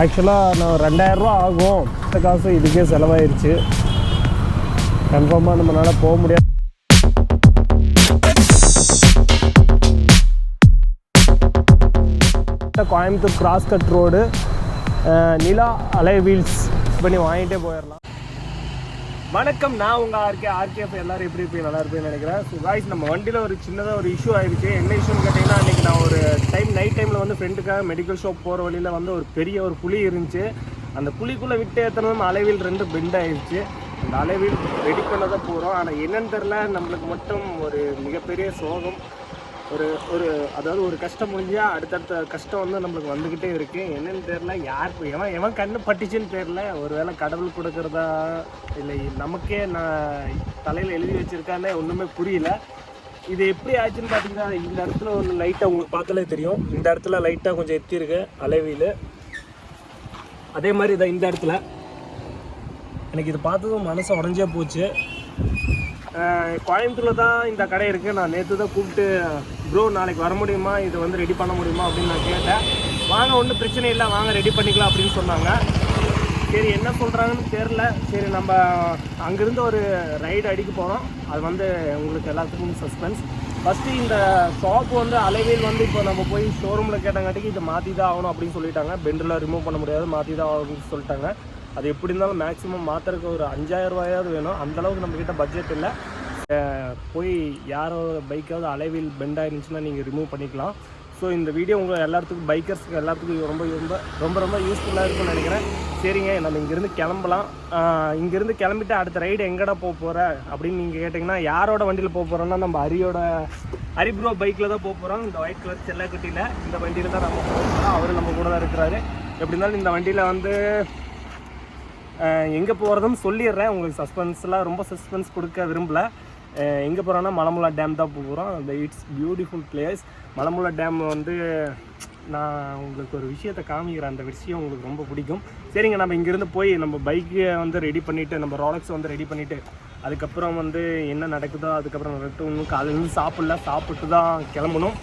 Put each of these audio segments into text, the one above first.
ஆக்சுவலாக நான் ரெண்டாயிரரூவா ஆகும். இந்த காசு இதுக்கே செலவாயிருச்சு. கன்ஃபார்மாக நம்மளால் போக முடியாது. Coimbatore cross cut road Nila alloy wheels பண்ணி வாங்கிட்டே போயிடலாம். வணக்கம் நான் உங்கள் ஆர்கே ஆர்கேஎஃப் எல்லாரும் எப்படி இருப்பீங்க நல்லா இருப்பீங்கன்னு நினைக்கிறேன். ஸோ காய்ஸ் நம்ம வண்டியில் ஒரு சின்னதாக ஒரு இஷ்யூ ஆயிடுச்சு என்ன இஷ்யூன்னு கேட்டிங்கன்னா அன்றைக்கி நான் ஒரு டைம் நைட் டைமில் வந்து ஃப்ரெண்டுக்காக மெடிக்கல் ஷாப் போகிற வழியில் வந்து ஒரு பெரிய ஒரு புலி இருந்துச்சு. அந்த புலிக்குள்ளே விட்டு ஏற்றணும் அலைவில் ரெண்டு பெண்ட் ஆயிடுச்சு அந்த அலைவில் ரெடி பண்ண தான் போகிறோம் ஆனால் என்னன்னு தெரில நம்மளுக்கு மட்டும் ஒரு மிகப்பெரிய சோகம். ஒரு ஒரு அதாவது ஒரு கஷ்டம் முடிஞ்சா அடுத்தடுத்த கஷ்டம் வந்து நம்மளுக்கு வந்துக்கிட்டே இருக்கு. என்னன்னு தெரில யாருக்கு எவன் எவன் கண்ணு பட்டுச்சுன்னு தெரியல. ஒருவேளை கடவுள் கொடுக்கறதா இல்லை நமக்கே நான் தலையில் எழுதி வச்சிருக்கானே ஒன்றுமே புரியல. இது எப்படி ஆச்சுன்னு பார்த்தீங்கன்னா இந்த இடத்துல ஒன்று லைட்டாக உங்களுக்கு பார்த்தாலே தெரியும். இந்த இடத்துல லைட்டாக கொஞ்சம் எத்திருக்கு அலைவியில் அதே மாதிரி இதை இந்த இடத்துல. எனக்கு இது பார்த்ததும் மனசு உடஞ்சே போச்சு. கோயம்புத்தூரில் தான் இந்த கடை இருக்குது நான் நேற்று தான் கூப்பிட்டு ப்ரோ நாளைக்கு வர முடியுமா? இது வந்து ரெடி பண்ண முடியுமா? அப்படின்னு நான் கேட்டேன். வாங்க ஒன்றும் பிரச்சனை இல்லை. வாங்க ரெடி பண்ணிக்கலாம் அப்படின்னு சொன்னாங்க. சரி என்ன சொல்கிறாங்கன்னு தெரில சரி நம்ம அங்கேருந்து ஒரு ரைடு அடிக்க போகிறோம் அது வந்து உங்களுக்கு எல்லாத்துக்கும் சஸ்பென்ஸ் ஃபஸ்ட்டு இந்த ஷாப் வந்து அலைவேல் வந்து இப்போ நம்ம போய் ஷோரூமில் கேட்டங்காட்டிக்கு இதை மாற்றி தான் ஆகணும் அப்படின்னு சொல்லிட்டாங்க. பெண்டில் ரிமூவ் பண்ண முடியாது மாற்றி தான் ஆகணும்னு சொல்லிட்டாங்க. அது எப்படி இருந்தாலும் மேக்ஸிமம் மாத்திரக்கு ஒரு அஞ்சாயிரம் ரூபாயாவது வேணும். அந்தளவுக்கு நம்மக்கிட்ட பட்ஜெட் இல்லை. போய் யாரோ பைக்காவது அலைவில் பெண்ட் ஆயிருந்துச்சுன்னா நீங்கள் ரிமூவ் பண்ணிக்கலாம். ஸோ இந்த வீடியோ உங்கள் எல்லாத்துக்கும் பைக்கர்ஸ்க்கு எல்லாத்துக்கும் ரொம்ப ரொம்ப ரொம்ப ரொம்ப யூஸ்ஃபுல்லாக இருக்கும்னு நினைக்கிறேன். சரிங்க நம்ம இங்கேருந்து கிளம்பலாம். இங்கேருந்து கிளம்பிட்டு அடுத்த ரைடு எங்கடா போக போகிற அப்படின்னு நீங்கள் கேட்டிங்கன்னா யாரோட வண்டியில் போக போகிறோன்னா நம்ம அரியோட அரிப்ரோ பைக்கில் தான் போக போகிறோம் இந்த ஒயிட் கலர் செல்லக்கட்டியில் இந்த வண்டியில் தான் நம்ம போக போகிறோம் அவர் நம்ம கூட தான் இருக்கிறாரு. எப்படி இருந்தாலும் இந்த வண்டியில் வந்து எங்கே போகிறதுன்னு சொல்லிடுறேன். உங்களுக்கு சஸ்பென்ஸ்லாம் ரொம்ப சஸ்பென்ஸ் கொடுக்க விரும்பல. எங்கே போகிறோன்னா மலமுலா டேம் தான் போகிறோம் அந்த it's beautiful place Malampuzha dam வந்து நான் உங்களுக்கு ஒரு விஷயத்தை காமிக்கிறேன். அந்த விஷயம் உங்களுக்கு ரொம்ப பிடிக்கும். சரிங்க நம்ம இங்கேருந்து போய் நம்ம பைக்கை வந்து ரெடி பண்ணிவிட்டு நம்ம ரோலக்ஸ் வந்து ரெடி பண்ணிவிட்டு அதுக்கப்புறம் வந்து என்ன நடக்குதோ அதுக்கப்புறம் நடக்கணும் இன்னும் காலையிலேருந்து சாப்பிடல சாப்பிட்டு தான் கிளம்பணும்.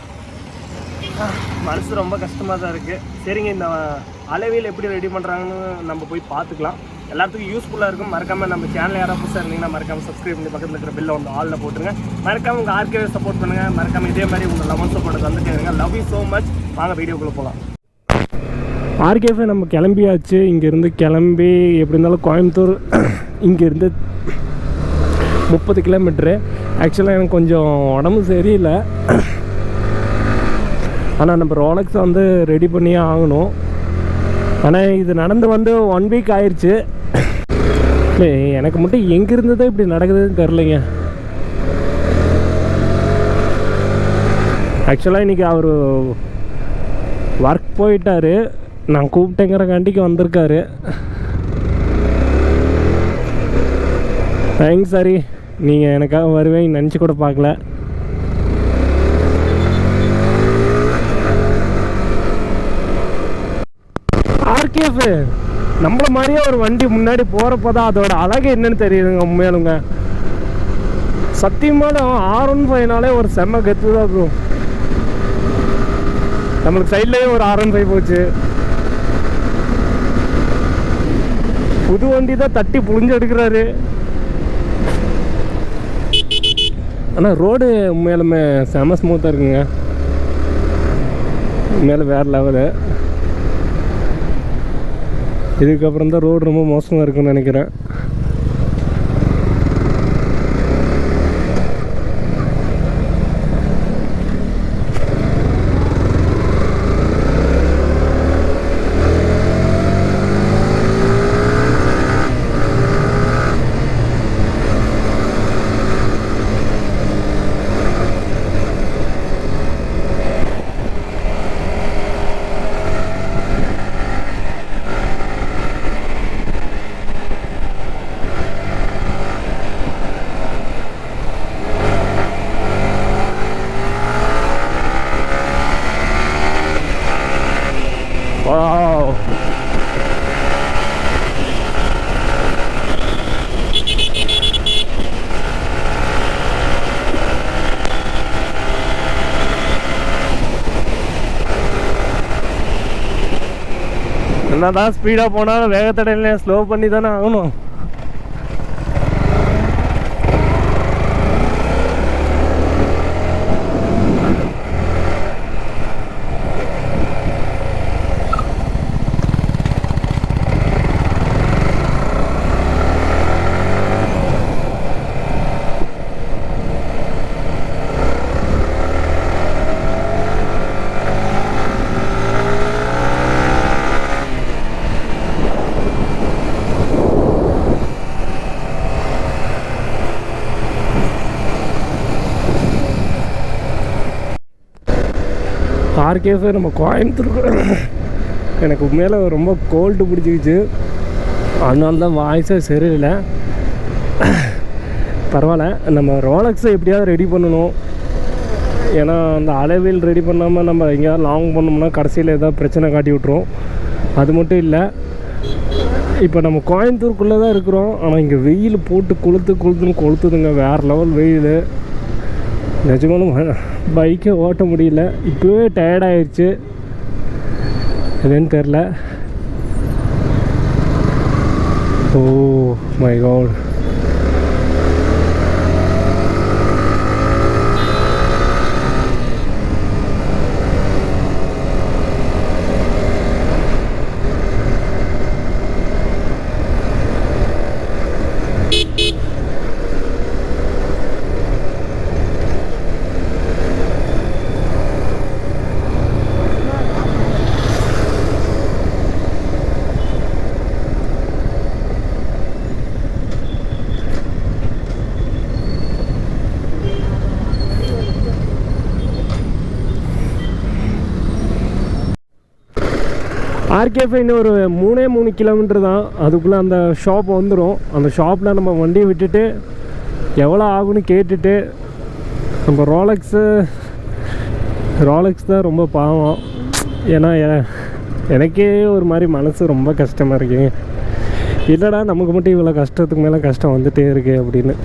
மனசு ரொம்ப கஷ்டமாக தான் இருக்குது சரிங்க இந்த அளவில் எப்படி ரெடி பண்ணுறாங்கன்னு நம்ம போய் பார்த்துக்கலாம். எல்லாத்துக்கும் யூஸ்ஃபுல்லாக இருக்கும். மறக்காமல் நம்ம சேனல் யாராவது புதுசாக இருந்தீங்கன்னா மறக்காமல் சப்ஸ்கிரைப் பண்ணி பக்கத்தில் இருக்கிற பில்லை வந்து ஆளில் போட்டுருங்க. மறக்காமல் உங்கள் ஆர்கே சப்போர்ட் பண்ணுங்கள் மறக்காமல் இதே மாதிரி உங்கள் லவன் சப்போர்ட் வந்துட்டே இருங்க. லவ் யூ ஸோ மச் வாங்க வீடியோக்குள்ளே போகலாம் ஆர்கேஃபே நம்ம கிளம்பியாச்சு. இங்கேருந்து கிளம்பி எப்படி இருந்தாலும் கோயம்புத்தூர் இங்கேருந்து முப்பது கிலோமீட்ரு ஆக்சுவலாக எனக்கு கொஞ்சம் உடம்பு சரியில்லை. ஆனால் நம்ம ரோலக்ஸ் வந்து ரெடி பண்ணியே ஆகணும். ஆனால் இது நடந்து வந்து ஒன் வீக் ஆயிடுச்சு எனக்கு மட்டும் எங்கேருந்து தான் இப்படி நடக்குதுன்னு தெரிலங்க ஆக்சுவலாக இன்றைக்கி அவர் ஒர்க் போயிட்டாரு. நான் கூப்பிட்டேங்கிற கண்டிக்கு வந்திருக்காரு. Thanks sorry. நீங்கள் எனக்காக வருவேன் நினச்சி கூட பார்க்கல. ஆர்கேஎஃப் நம்மள மாதிரியே ஒரு வண்டி முன்னாடி போகிறப்ப தான் அதோட அழகு என்னன்னு தெரியுதுங்க உண்மையாலுங்க. சத்தியமான ஆர் ஒன் ஃபைவ்னாலே ஒரு செம்ம கெத்து தான் இருக்கும் நம்மளுக்கு சைட்லேயே ஒரு ஆர் ஒன் ஃபைவ் போச்சு. புது வண்டி தான் தட்டி புழிஞ்சு எடுக்கிறாரு. ஆனால் ரோடு உண்மையிலுமே செம ஸ்மூத்தாக இருக்குங்க. மேலே வேறு லெவலு இதுக்கப்புறம் தான் ரோடு ரொம்ப மோசமாக இருக்கும்னு நினைக்கிறேன். என்னதான் ஸ்பீடாக போனாலும் வேகத்தடையில ஸ்லோ பண்ணி தானே ஆகணும். ஆர்கேஃபே நம்ம கோயம்புத்தூர் எனக்கு மேலே ரொம்ப கோல்டு பிடிச்சிக்கிச்சு. அதனால தான் வாய்ஸே சரியில்லை. பரவாயில்ல. நம்ம ரோலக்ஸை எப்படியாவது ரெடி பண்ணணும். ஏன்னா அந்த அளவில் ரெடி பண்ணாமல் நம்ம எங்கேயாவது லாங் பண்ணோம்னா கடைசியில் ஏதாவது பிரச்சனை காட்டி விட்ருவோம் அது மட்டும் இல்லை இப்போ நம்ம கோயம்புத்தூருக்குள்ளே தான் இருக்கிறோம். ஆனால் இங்கே வெயில் போட்டு கொளுத்து கொளுத்துன்னு கொளுத்துதுங்க. வேறு லெவல் வெயில். நிஜமாலும் பைக்கை ஓட்ட முடியல. இப்போவே டயர்டாயிருச்சு என்னன்னு தெரில ஓ மை காட் ஆர்கேஃபை இன்னும் ஒரு மூணே மூணு கிலோமீட்டர் தான். அதுக்குள்ளே அந்த ஷாப் வந்துடும் அந்த ஷாப்பில் நம்ம வண்டியை விட்டுட்டு எவ்வளோ ஆகும்னு கேட்டுட்டு நம்ம ரோலக்ஸு ரோலக்ஸ் தான் ரொம்ப பாவம். ஏன்னா எனக்கே ஒரு மாதிரி மனசு ரொம்ப கஷ்டமாக இருக்குது இல்லைடா நமக்கு மட்டும் இவ்வளோ கஷ்டத்துக்கு மேலே கஷ்டம் வந்துகிட்டே இருக்கு அப்படின்னு.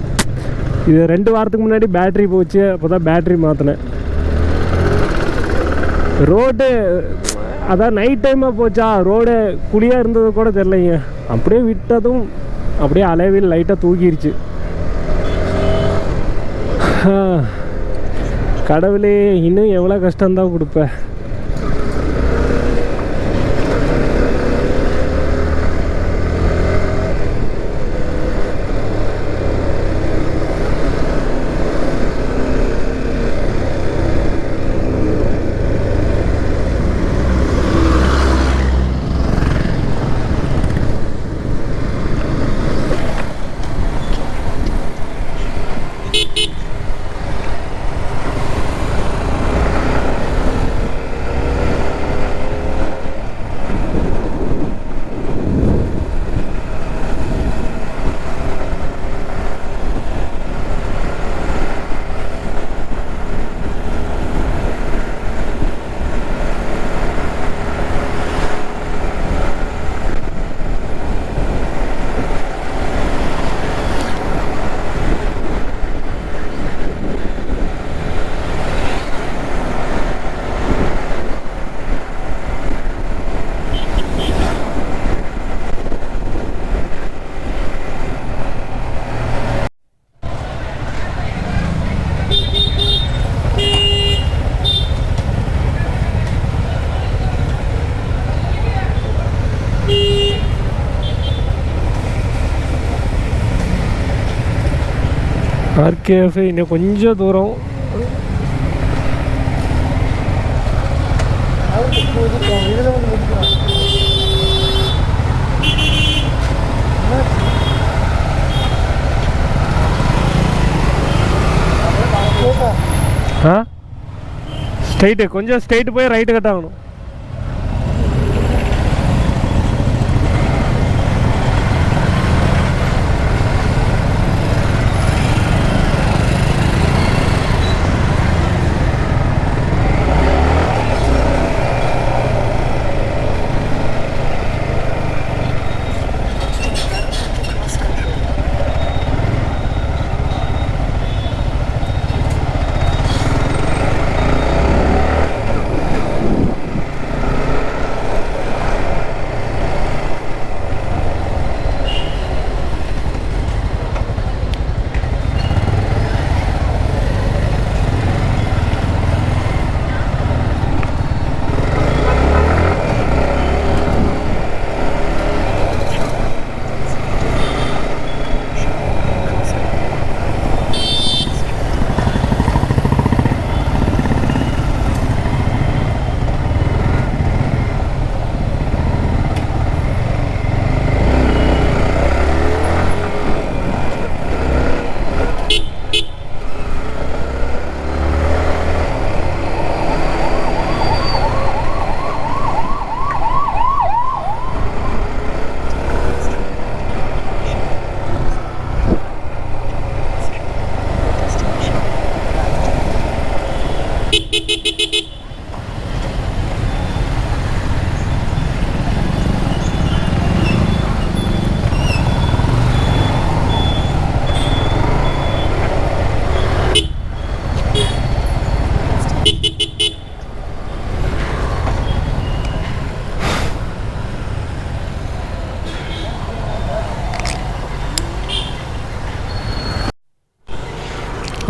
இது ரெண்டு வாரத்துக்கு முன்னாடி பேட்ரி போச்சு. அப்போ தான் பேட்ரி மாற்றினேன் ரோடு அதான் நைட் டைமாக போச்சா? ரோடு குழியாக இருந்தது கூட தெரிலைங்க அப்படியே விட்டதும் அப்படியே அலைவில் லைட்டாக தூக்கிடுச்சு கடவுளே இன்னும் எவ்வளோ கஷ்டம்தான் கொடுப்பேன் ஆர்கேஎஃப் இன்னும் கொஞ்சம் தூரம் இதில் வந்து முடிக்கலாம் ஆ ஸ்ட்ரைட்டு கொஞ்சம் ஸ்ட்ரைட்டு போய் ரைட்டு கட் ஆகணும்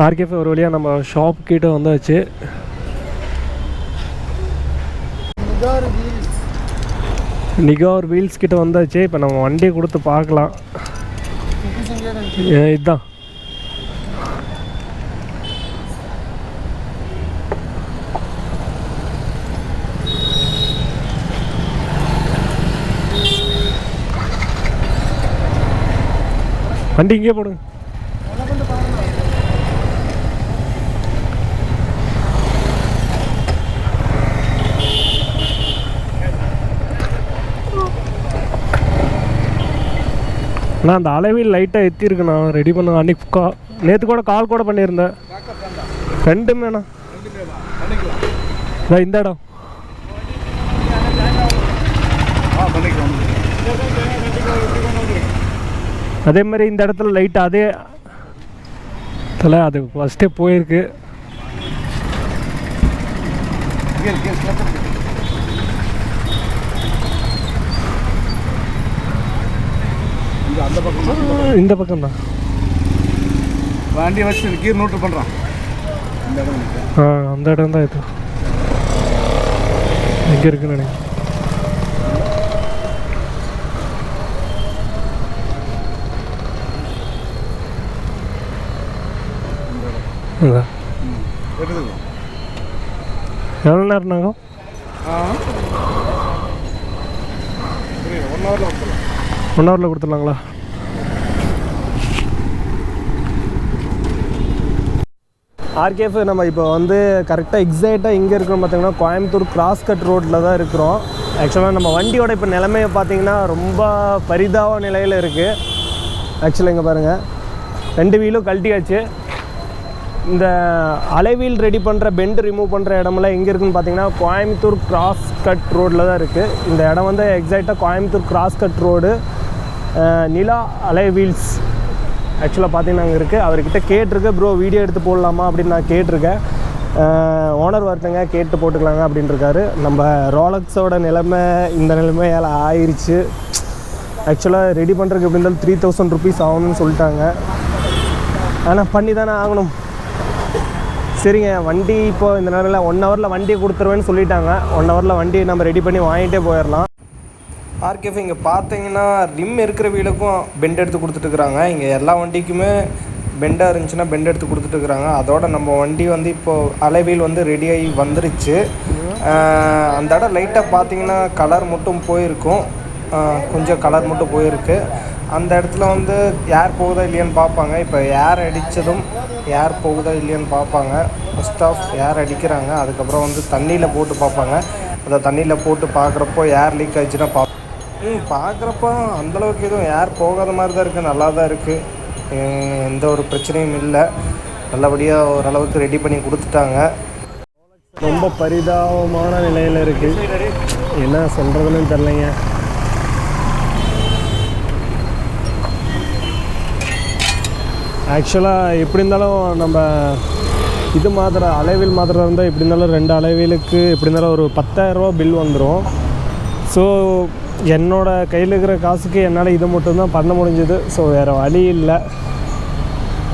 ஆர்கேஃபே ஒரு வழியாக நம்ம ஷாப் கிட்ட வந்தாச்சு. நிகார் வீல்ஸ் கிட்ட வந்தாச்சு. இப்போ நம்ம வண்டியை கொடுத்து பார்க்கலாம். இதுதான் வண்டி இங்கே போடுங்க. நான் அந்த அளவில் லைட்டாக எத்திருக்கேண்ணா. ரெடி பண்ண அன்னைக்கு கா நேற்று கூட கால் கூட பண்ணியிருந்தேன். ரெண்டுமேண்ணா இந்த இடம் அதே மாதிரி இந்த இடத்துல லைட் அதே தலை அது ஃபஸ்ட்டே போயிருக்கு. அந்த பக்கம் இந்த பக்கம் தான். வண்டி வச்சு கீர் நோட்டு பண்ணுறான் இந்த இடம் இருக்கு. ஆ அந்த இடம் தான் இது. எங்கே இருக்குன்னு நினைக்கிறேன். அதான். எடுத்துக்கலாம் எவ்வளோ நேரம் நாங்கள் ஆ. புரியுது. ஒன் ஹவரில் வந்துடலாம் ஒன் ஹவரில் கொடுத்துடலாங்களா? ஆர்கேஃப் நம்ம இப்போ வந்து கரெக்டாக எக்ஸாக்டாக இங்கே இருக்கிறோம் பார்த்திங்கன்னா கோயம்புத்தூர் கிராஸ் கட் ரோட்டில் தான் இருக்கிறோம். ஆக்சுவலாக நம்ம வண்டியோட இப்போ நிலைமையை பார்த்தீங்கன்னா ரொம்ப பரிதாப நிலையில் இருக்குது ஆக்சுவலாக இங்கே பாருங்கள் ரெண்டு வீலும் கழட்டியாச்சு. இந்த அலைவீல் ரெடி பண்ணுற பெண்ட் ரிமூவ் பண்ணுற இடமெல்லாம் எங்கே இருக்குன்னு பார்த்தீங்கன்னா கோயம்புத்தூர் கிராஸ் கட் ரோட்டில் தான் இருக்குது இந்த இடம் வந்து எக்ஸாக்டாக Coimbatore cross cut road Nila alloy wheels ஆக்சுவலாக பார்த்தீங்கன்னா அங்கே இருக்குது அவர்கிட்ட கேட்டிருக்கேன் ப்ரோ வீடியோ எடுத்து போடலாமா? அப்படின்னு நான் கேட்டிருக்கேன். ஓனர் ஒருத்தங்க கேட்டு போட்டுக்கலாங்க அப்படின்ட்டுருக்காரு நம்ம ரோலக்ஸோட நிலைமை இந்த நிலைமையால் ஆயிடுச்சு ஆக்சுவலாக ரெடி பண்ணுறதுக்கு எப்படி இருந்தாலும் த்ரீ தௌசண்ட் ருபீஸ் ஆகணும்னு சொல்லிட்டாங்க. ஆனால் பண்ணி தானே ஆகணும். சரிங்க வண்டி இப்போ இந்த நேரத்தில் ஒன் ஹவரில் வண்டியை கொடுத்துருவேன்னு சொல்லிட்டாங்க. ஒன் ஹவரில் வண்டியை நம்ம ரெடி பண்ணி வாங்கிட்டே போயிடலாம். ஆர்கேஃப் இங்கே பார்த்தீங்கன்னா ரிம் இருக்கிற வீலுக்கும் பெண்ட் எடுத்து கொடுத்துட்டுருக்குறாங்க. இங்கே எல்லா வண்டிக்குமே பெண்டாக இருந்துச்சுன்னா பெண்ட் எடுத்து கொடுத்துட்டுருக்குறாங்க. அதோட நம்ம வண்டி வந்து இப்போது அலைவீல் வந்து ரெடியாகி வந்துருச்சு. அந்த இடம் லைட்டாக பார்த்தீங்கன்னா கலர் மட்டும் போயிருக்கும். கொஞ்சம் கலர் மட்டும் போயிருக்கு. அந்த இடத்துல வந்து ஏர் போகுதா இல்லையான்னு பார்ப்பாங்க இப்போ ஏர் அடித்ததும் ஏர் போகுதா இல்லையான்னு பார்ப்பாங்க ஃபஸ்ட் ஆஃப் ஏர் அடிக்கிறாங்க. அதுக்கப்புறம் வந்து தண்ணியில் போட்டு பார்ப்பாங்க அதை தண்ணியில் போட்டு பார்க்குறப்போ ஏர் லீக் ஆச்சுன்னா பா ம் பார்க்குறப்ப அந்தளவுக்கு எதுவும் ஏர் போகாத மாதிரி தான் இருக்குது நல்லா தான் இருக்குது எந்த ஒரு பிரச்சனையும் இல்லை. நல்லபடியாக ஓரளவுக்கு ரெடி பண்ணி கொடுத்துட்டாங்க. ரொம்ப பரிதாபமான நிலையில் இருக்குது என்ன சொல்கிறதுன்னு தெரிலங்க ஆக்சுவலாக எப்படி இருந்தாலும் நம்ம இது மாத்திரை அலைவில் மாத்திரை இருந்தால் எப்படி இருந்தாலும் ரெண்டு அலைவீலுக்கு எப்படி இருந்தாலும் ஒரு பத்தாயிரரூபா பில் வந்துடும் ஸோ என்னோட கையில் இருக்கிற காசுக்கு என்னால் இது மட்டும்தான் பண்ண முடிஞ்சது. ஸோ வேறு வழி இல்லை.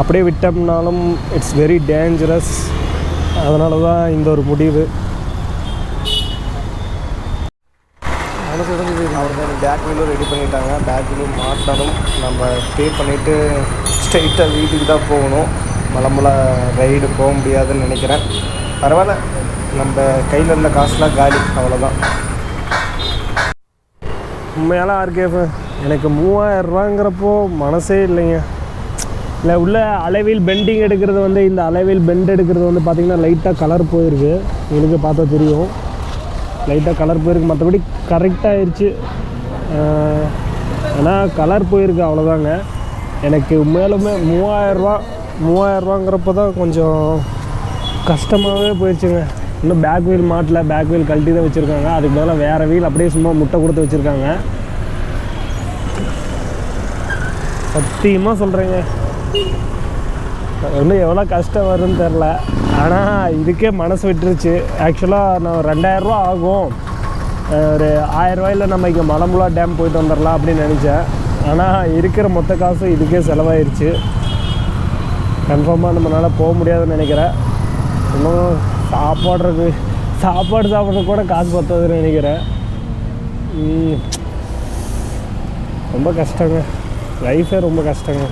அப்படியே விட்டோம்னாலும் இட்ஸ் வெரி டேஞ்சரஸ் அதனால தான் இந்த ஒரு முடிவு. அவர் தான் பேக் வீலும் ரெடி பண்ணிட்டாங்க. பேக் வீலும் நம்ம பே பண்ணிவிட்டு ஸ்ட்ரைட்டாக வீட்டுக்கு தான் போகணும். மலமலை ரைடு போக முடியாதுன்னு நினைக்கிறேன். பரவாயில்ல. நம்ம கையில் இருந்த காசுலாம் காலி. அவ்வளோதான் உண்மையால ஆர்கேஃப் எனக்கு மூவாயிரம் ரூபாங்கிறப்போ மனசே இல்லைங்க. இல்லை உள்ள அளவில் பெண்டிங் எடுக்கிறது வந்து இந்த அளவில் பெண்ட் எடுக்கிறது வந்து பார்த்திங்கன்னா லைட்டாக கலர் போயிருக்கு. உங்களுக்கு பார்த்தா தெரியும். லைட்டாக கலர் போயிருக்கு. மற்றபடி கரெக்டாக ஆயிடுச்சு ஆனால் கலர் போயிருக்கு அவ்வளோதாங்க எனக்கு மேலுமே மூவாயிரரூவா மூவாயிரரூவாங்கிறப்ப தான் கொஞ்சம் கஷ்டமாகவே போயிடுச்சுங்க. இன்னும் பேக் வீல் மாட்டில் பேக் வீல் கழட்டி தான் வச்சுருக்காங்க. அதுக்கு பதிலாக வேறு வீல் அப்படியே சும்மா முட்டை கொடுத்து வச்சுருக்காங்க. சத்தியமாக சொல்கிறேங்க இன்னும் எவ்வளோ கஷ்டம் வரும்னு தெரில ஆனால் இதுக்கே மனசு விட்டுருச்சு. ஆக்சுவலாக நான் ரெண்டாயிரரூவா ஆகும். ஒரு ஆயிரரூவாயில் நம்ம இங்கே மலம்புலா டேம் போயிட்டு வந்துடலாம் அப்படின்னு நினச்சேன். ஆனால் இருக்கிற மொத்த காசும் இதுக்கே செலவாயிருச்சு. கன்ஃபார்மாக நம்மளால் போக முடியாதுன்னு நினைக்கிறேன். இன்னும் சாப்பாடுறது சாப்பாடு சாப்பிட்றது கூட காசு பத்தாதுன்னு நினைக்கிறேன். ரொம்ப கஷ்டங்க. லைஃபே ரொம்ப கஷ்டங்க.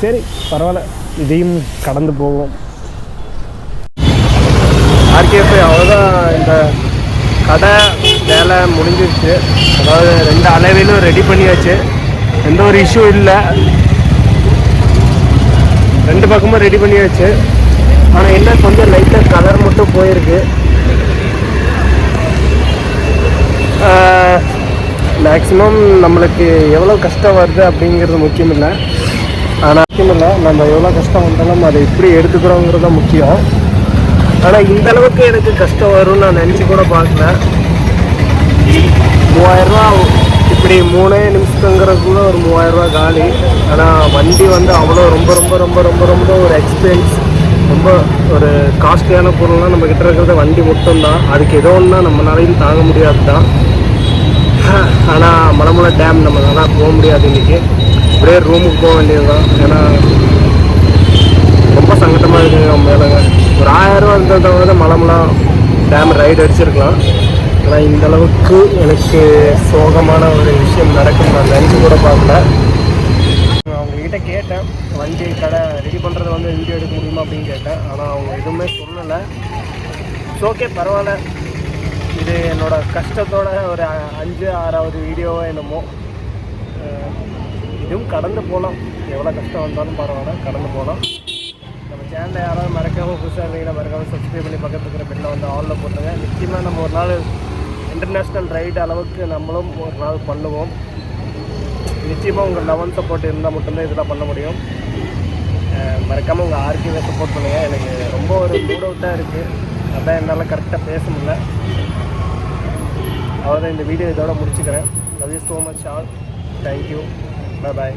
சரி பரவாயில்ல. இதையும் கடந்து போவோம். ஆர்கேஃபே அவ்வளோதான் இந்த கடை வேலை முடிஞ்சிருச்சு. அதாவது ரெண்டு அளவிலும் ரெடி பண்ணியாச்சு. எந்த ஒரு இஷ்யூ இல்லை. ரெண்டு பக்கமும் ரெடி பண்ணியாச்சு. ஆனால் என்ன கொஞ்சம் லைட்டாக கலர் மட்டும் போயிருக்கு. மேக்ஸிமம் நம்மளுக்கு எவ்வளோ கஷ்டம் வருது அப்படிங்கிறது முக்கியம் இல்லை ஆனால் முக்கியம் இல்லை நம்ம எவ்வளோ கஷ்டம் வந்தாலும் அதை எப்படி எடுத்துக்கிறோங்கிறது தான் முக்கியம். ஆனால் இந்த அளவுக்கு எனக்கு கஷ்டம் வரும்னு நான் நினச்சி கூட பார்க்கல. மூவாயிரரூவா இப்படி மூணே நிமிஷத்துங்கிறதுக்குள்ள ஒரு மூவாயிரரூவா காலி. ஆனால் வண்டி வந்து அவ்வளோ ரொம்ப ரொம்ப ரொம்ப ரொம்ப ரொம்ப ஒரு எக்ஸ்பீரியன்ஸ் ரொம்ப ஒரு காஸ்ட்லியான பொருள்லாம் நம்ம கிட்ட இருக்கிறது வண்டி மட்டும்தான். அதுக்கு ஏதோ ஒன்றா நம்மளாலையும் தாங்க முடியாது தான் ஆனால் மலமலை டேம் நம்மளால போக முடியாது இன்னைக்கு. அப்படியே ரூமுக்கு போக வேண்டியது தான் ஏன்னா ரொம்ப சங்கடமாக இருக்குங்க மேலேங்க. ஒரு ஆயிரம் ரூபா இருந்ததை விட டேம் ரைடு அடிச்சிருக்கலாம். ஆனால் இந்த அளவுக்கு எனக்கு சோகமான ஒரு விஷயம் நடக்கும் நான் நினச்சி கூட பார்க்கல. வண்டி கடை ரெடி பண்ணுறது வந்து வீடியோ எடுக்க முடியுமா அப்படின்னு கேட்டேன். ஆனால் அவங்க எதுவுமே சொல்லலை. ஓகே பரவாயில்ல. இது என்னோடய கஷ்டத்தோட ஒரு அஞ்சு ஆறாவது வீடியோவோ என்னமோ. இதுவும் கடந்து போகலாம் எவ்வளோ கஷ்டம் வந்தாலும் பரவாயில்ல கடந்து போகலாம் நம்ம சேனலில் யாராவது மறக்காமல் புதுசாக இருந்தீங்கன்னா மறக்காமல் சப்ஸ்கிரைப் பண்ணி பக்கத்து இருக்கிற பெண்ணில் வந்து ஆலில் போட்டுருங்க. நிச்சயமாக நம்ம ஒரு நாள் இன்டர்நேஷ்னல் ரைடு அளவுக்கு நம்மளும் ஒரு நாள் பண்ணுவோம். நிச்சயமாக உங்கள் லெவன் சப்போர்ட் இருந்தால் மட்டும்தான் இதெல்லாம் பண்ண முடியும். மறக்காமல் உங்கள் ஆர்கியூவை சப்போர்ட் பண்ணுங்கள் எனக்கு ரொம்ப ஒரு மூட் அவுட்டாக இருக்குது அதான் என்னால் கரெக்டாக பேச முடியல. அவ்வளோதான் இந்த வீடியோ இதோட முடிச்சுக்கிறேன். Love you so much all thank you bye bye